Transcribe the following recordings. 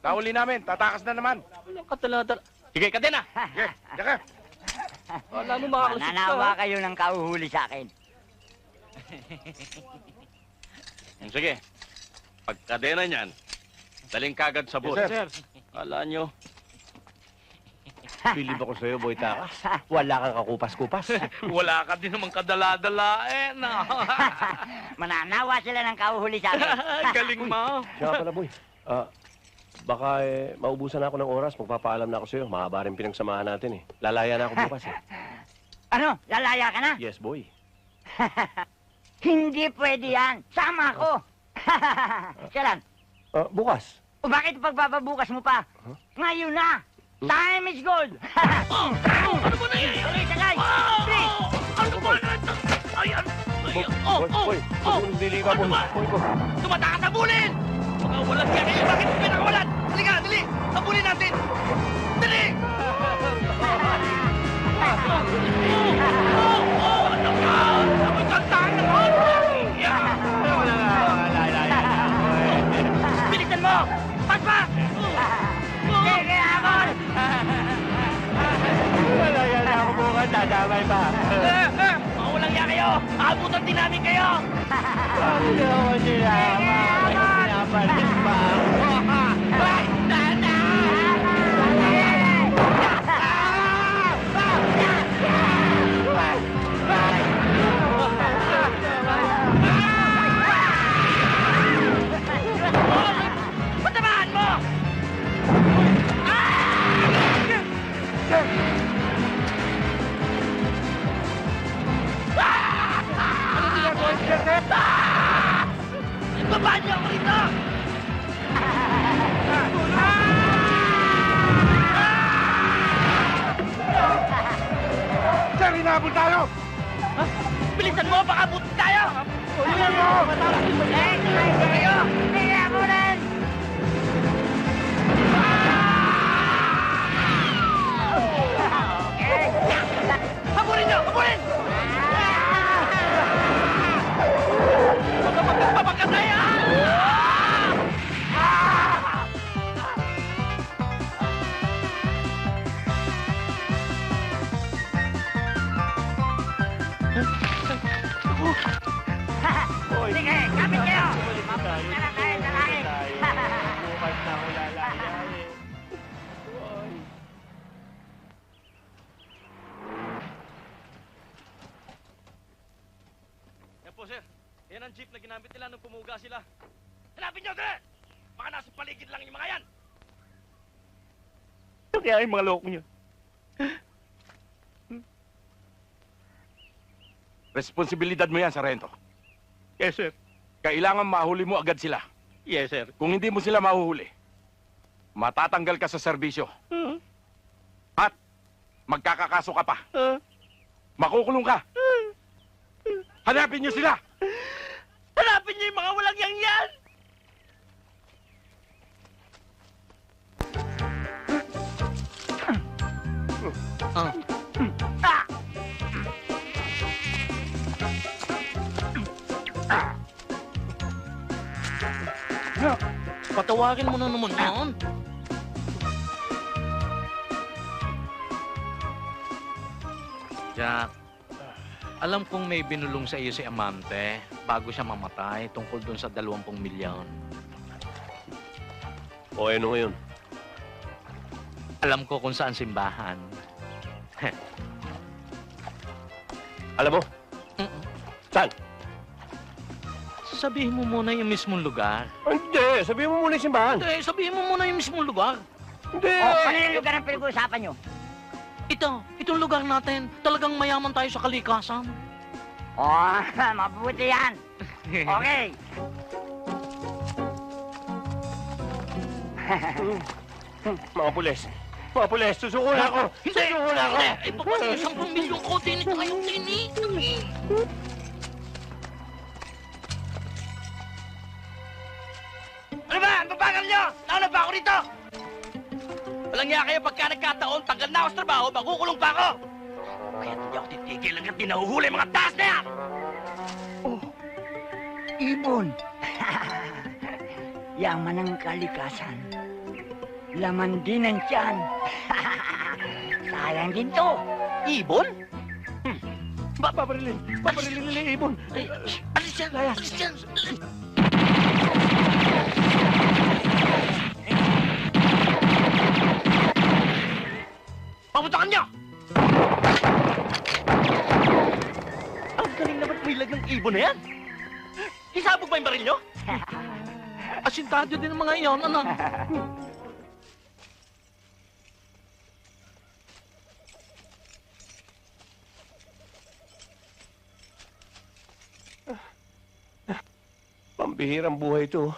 Nahuli namin. Tatakas na naman. Walang katala-tala. Sige, kadena! Sige, tsaka. Wala mo makakalusot ka. Mananawa kayo ng kauhuli sa akin. Sige. Pagkadena niyan, daling kagad sa boat. Yes, sir. Kala nyo, Bilib ako sa'yo, Boy Takas. Wala kang kakupas-kupas. wala ka din naman kadala-dala eh. No? Mananawa sila ng kauhuli sa akin. Galing mo. Siya pala, Boy. Ah, baka eh, maubusan na ako ng oras. Magpapaalam na ako sa'yo. Mahaba rin pinagsamahan natin eh. Lalaya na ako bukas eh. Ano? Lalaya ka na? Yes, Boy. Hindi pwede yan. Sama ako. Siya lang. Ah, bukas. O bakit pagbababukas mo pa? Ngayon na! Time is gold! Ano ba na yan? Okay, sakay! Please! Ano ba na ito? Ayan! Boy, Oh, boy, oh, boy. oh. Boy, dili ka, Ano boy. ba? Boy! Mga walang yan kayo! Bakit pinakawalan? Halika, dali! Habulin natin! Dali! Oh, oh, ano ka? Sabay kantahan naman! Yeah. Bilisan mo! Pagpa! Sige, na ako bukas. Dadamay pa. Eh, eh, Mga walang yan kayo! Abutan din namin kayo! Ako sinama. Pinapalit pa ako. Ibaba niyo ako rito! Sir, hinabol tayo! Bilisan mo, baka buti tayo! Bilisan mo! Eh, sakay kayo! Okay. Habulin niyo! Habulin! Baka magpapagkatay ah! Ginamit nila nung pumuga sila. Hanapin niyo, sir! Baka nasa paligid lang yung mga yan. Kaya yung mga loko niyo. Responsibilidad mo yan, Sarento. Yes, sir. Kailangan mahuli mo agad sila. Yes, sir. Kung hindi mo sila mahuhuli, matatanggal ka sa serbisyo. At magkakakaso ka pa. Makukulong ka. Hanapin niyo sila! Niyo yung mga walang yang yan! Patawarin mo na naman yan. Jack, alam kong may binulong sa iyo si Amante bago siya mamatay tungkol dun sa 20 milyon. O, ano ngayon? Alam ko kung saan simbahan. Alam mo? Mm-mm. Saan? Sabihin mo muna yung mismong lugar. Hindi. Sabihin mo muna yung simbahan. Hindi, sabihin mo muna yung mismong lugar. Hindi. Oh, ano yung lugar ang pinag-uusapan nyo? Ito, itong lugar natin. Talagang mayaman tayo sa kalikasan. Oh, mabuti yan. Okay. Mga pulis. Mga pulis, susuko na ako. Susuko na ako. Eh, baka yung 10 milyon ko, tinit kayong tinit. Ano ba? Ang babagal nyo! Nauna ba ako rito? Walang nga kayo pagka nagkataon, tanggal na ako sa trabaho, makukulong pa ako! Kaya hindi ako titigil hanggang tinahuhuli mga taas na yan! Ibon. Yaman ng kalikasan. laman din ang tiyan. Sayang din to. Ibon? Paparilin! Paparilin nila yung ibon! Ay, alis yan! Alis yan! Papuntakan niyo! Ang ng ibon na yan! Isabog ba yung baril niyo? Asintado din ang mga iyon, ano? Pambihirang buhay ito.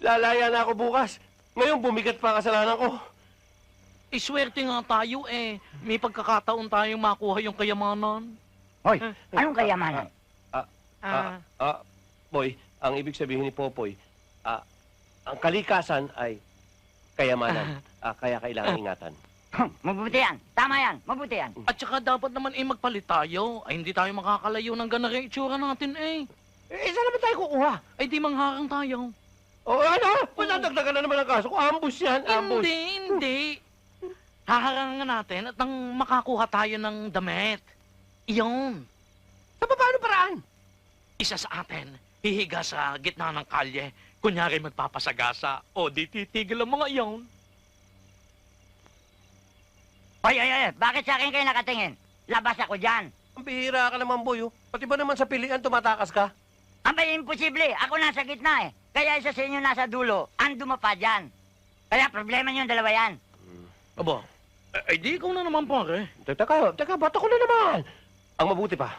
Lalaya na ako bukas. Ngayon, bumigat pa ang kasalanan ko. Iswerte nga tayo eh. May pagkakataon tayong makuha yung kayamanan. Hoy, anong kayamanan? Ah, ah, boy, ang ibig sabihin ni Popoy, ah, ang kalikasan ay kayamanan. Ah, kaya kailangan ingatan. mabuti yan. Tama yan. Mabuti yan. At saka dapat naman eh magpalit tayo. Ay hindi tayo makakalayo ng ganang itsura natin eh. Eh, saan naman tayo kukuha? Ay di mangharang tayo. O ano? Madadagdagan na naman ang kaso ko. Ambush yan, ambush. Hindi, hindi. Haharangan natin at nang makakuha tayo ng damit. Iyon. Sa paano paraan? Isa sa atin, hihiga sa gitna ng kalye. Kunyari magpapasagasa. O di titigil ang mga iyon. Hoy, hoy, hoy. Bakit sa akin kayo nakatingin? Labas ako dyan. Ang bihira ka naman, boy. oh. Pati ba naman sa pilihan tumatakas ka? Abay, imposible. Ako nasa gitna eh. Kaya isa sa inyo nasa dulo. Ang dumapa dyan. Kaya problema niyo yung dalawa yan. Aba, eh, di ikaw na naman pare. Teka, teka, ba't ako na naman? Ang mabuti pa,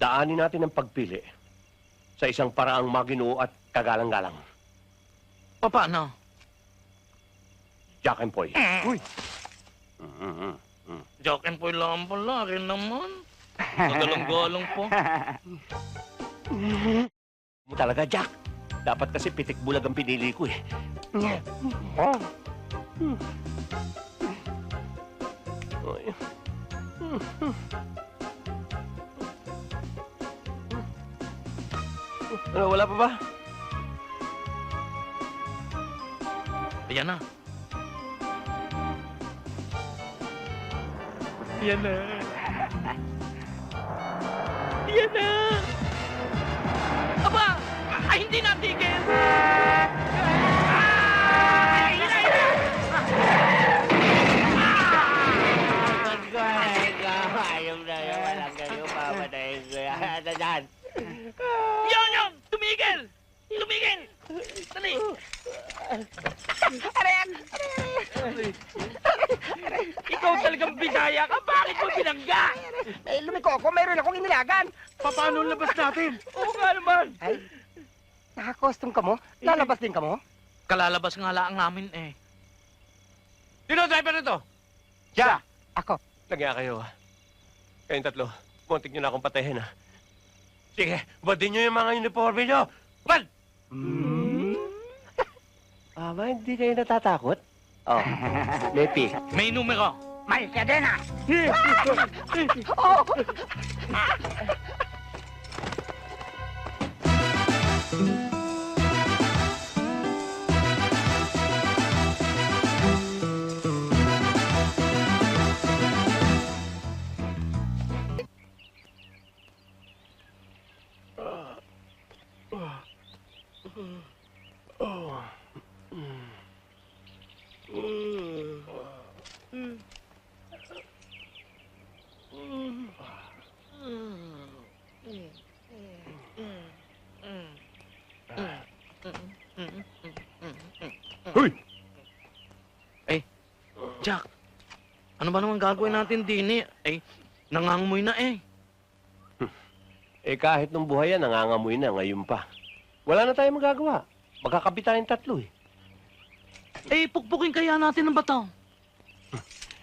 daanin natin ang pagpili sa isang paraang maginoo at kagalang-galang. Paano? Jack and Poy. Uy. Mm-mm. Joke and poy lang pala rin naman. Magalang-galang po. Mo talaga, Jack. Dapat kasi pitik bulag ang pinili ko eh. Ay. Ano, wala pa ba? Ayan na. Yan na. Yan na. Aba! Ay, hindi natigil! Ah! Natin? Oo nga naman! Ay, nakakostum ka mo? Lalabas din ka mo? Kalalabas nga lang namin eh. Sino ang driver nito? Siya. Ako. Nagya kayo, ha? Kayong tatlo, kontik nyo na akong patayin, ha? Sige, badin nyo yung mga uniforme nyo! Bad! Aba, hindi kayo natatakot? Oh, Lepi. May numero. May kadena. Hoy! Jack, ano ba naman gagawin natin din eh? Ay, nangangamoy na eh. Eh kahit nung buhay yan, nangangamoy na ngayon pa. Wala na tayong magagawa. Magkakabit tayong tatlo eh. Eh, pukpukin kaya natin ng bataw.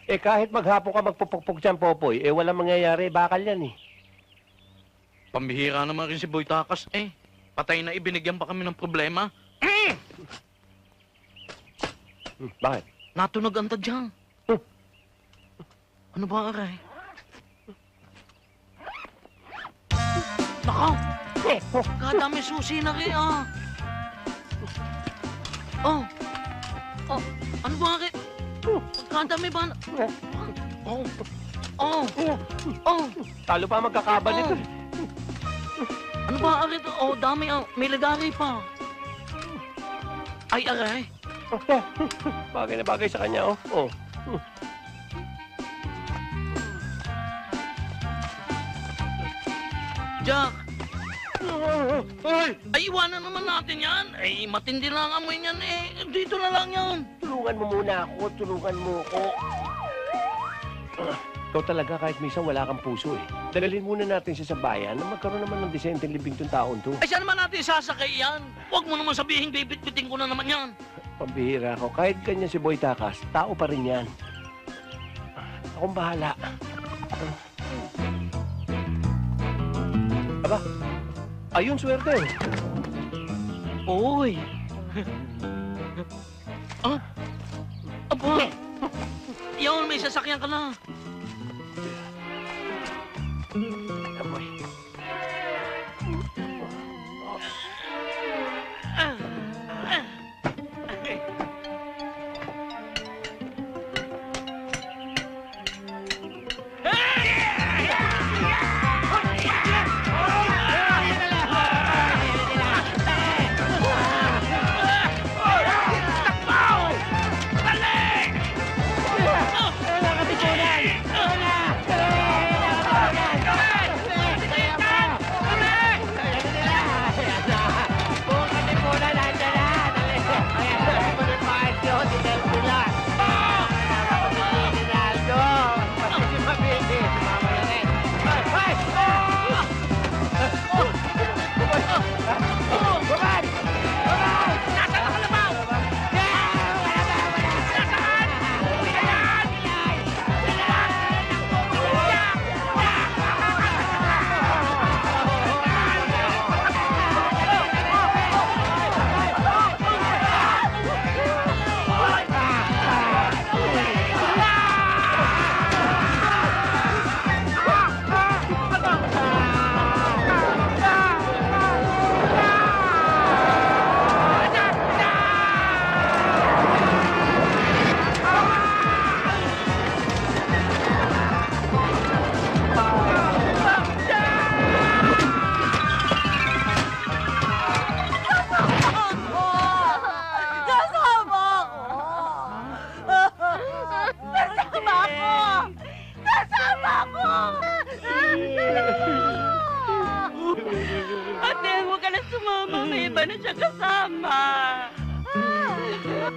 Eh kahit maghapon ka magpupukpuk dyan, Popoy, eh wala mangyayari, bakal yan eh. Pambihira naman rin si Boy Takas eh. Patay na ibinigyan pa kami ng problema. Hmm, bakit? Natunog ang tadyang. Huh. Ano ba, aray? Nako! Oh, Kadami susi na rin ah. Oh, Oh, ano bakit? Magkadami ba? Oh. Oh. Oh. Talo pa magkakaba nito. Ano ba arit? Oh, dami ah. May lagari pa. Ay, aray. Bagay na bagay sa kanya, oh. Oh. Jack, Ay! ay iwanan naman natin yan. Ay, matindi lang ang amoy niyan eh. Dito na lang yan. Tulungan mo muna ako, tulungan mo ako. Ah, Ikaw talaga kahit minsan wala kang puso eh. Dalalhin muna natin siya sa bayan na magkaroon naman ng disenteng libing tong taon to. Ay, saan naman natin sasakay yan? Huwag mo naman sabihin, bibit-biting ko na naman yan. Pambihira ako. Kahit ganyan si Boy Takas, tao pa rin yan. Akong bahala. Aba, ayun swerte. Oy. ah? Aba. Yun, may sasakyan ka na.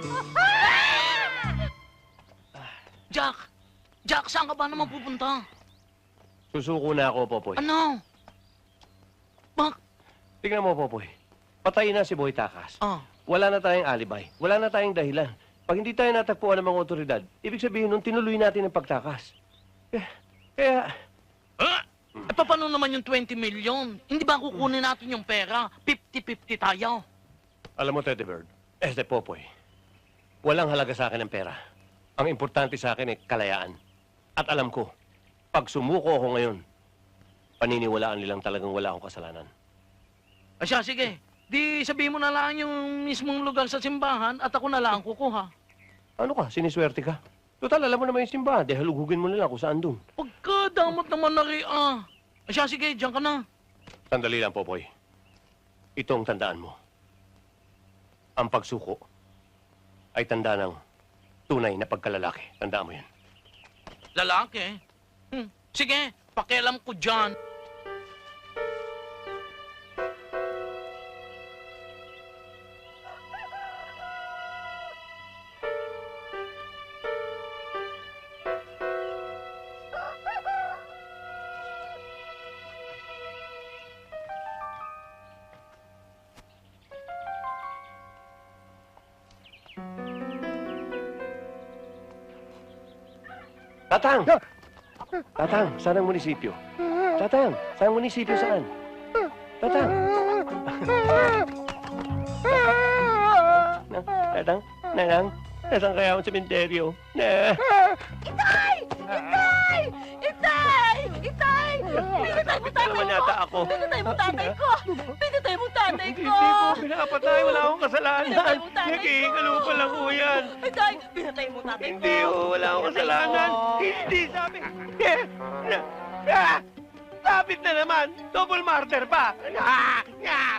Jack! Jack, saan ka ba naman pupunta? Susuko na ako, Popoy. Ano? Bak? Tingnan mo, Popoy. Patay na si Boy Takas. Ah. Wala na tayong alibay. Wala na tayong dahilan. Pag hindi tayo natagpuan ng mga otoridad, ibig sabihin nun, tinuloy natin ang pagtakas. Kaya, kaya Ah! Eh, paano naman yung 20 million? Hindi ba kukunin natin yung pera? 50-50 tayo. alam mo, Teddy Bird, este Popoy, walang halaga sa akin ang pera. Ang importante sa akin ay kalayaan. At alam ko, pag sumuko ako ngayon, paniniwalaan nilang talagang wala akong kasalanan. Siya, sige. Di sabihin mo na lang yung mismong lugar sa simbahan at ako na lang ang kukuha. Ano ka? Siniswerte ka? Total, alam mo naman yung simbahan. Dahil hugugin mo nila kung saan doon. Pagkadamot naman na rin, ah. Siya, sige, diyan ka na. Sandali lang, Popoy. Ito ang tandaan mo. Ang pagsuko ay tanda ng tunay na pagkalalaki. Tandaan mo yan. Lalaki. Hmm. Sige, pakialam ko dyan. Tatang! Tatang, saan ang munisipyo? Tatang, saan ang munisipyo saan? Tatang! Na, tatang, nanang, nasaan kaya ang sementeryo? Na, Itay! Itay! Itay! Itay! Pinatay mo tatay ko! Pinatay mo tatay ko! Pinatay tatay Hindi ko! ko nakapatay. Wala akong kasalanan. Pinatay mo tatay ko. Lang ho yan. Itay, pinatay mo tatay ko. Hindi ho, wala akong Pinatay kasalanan. mo. Hindi, sabi. Eh, na, ah, sabit na naman. Double murder pa. Ah, ah.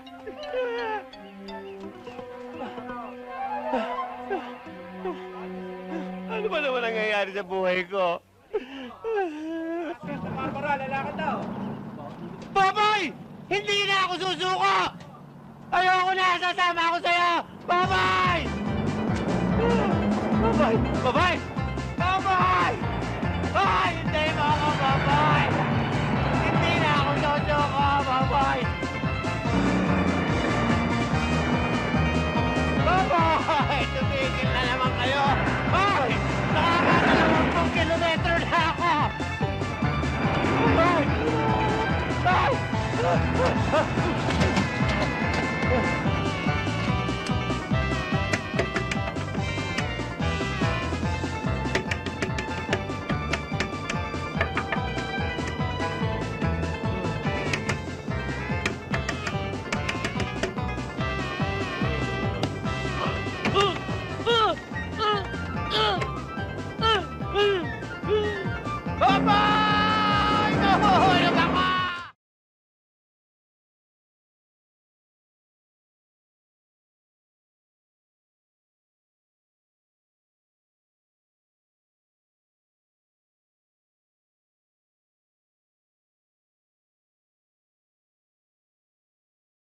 Ano ba naman nangyayari sa buhay ko? Babay! Hindi na ako susuko! Ayoko na! Sasama ako sa'yo! Babay! Babay! Babay! Babay! Ay, hindi mo ako, babay!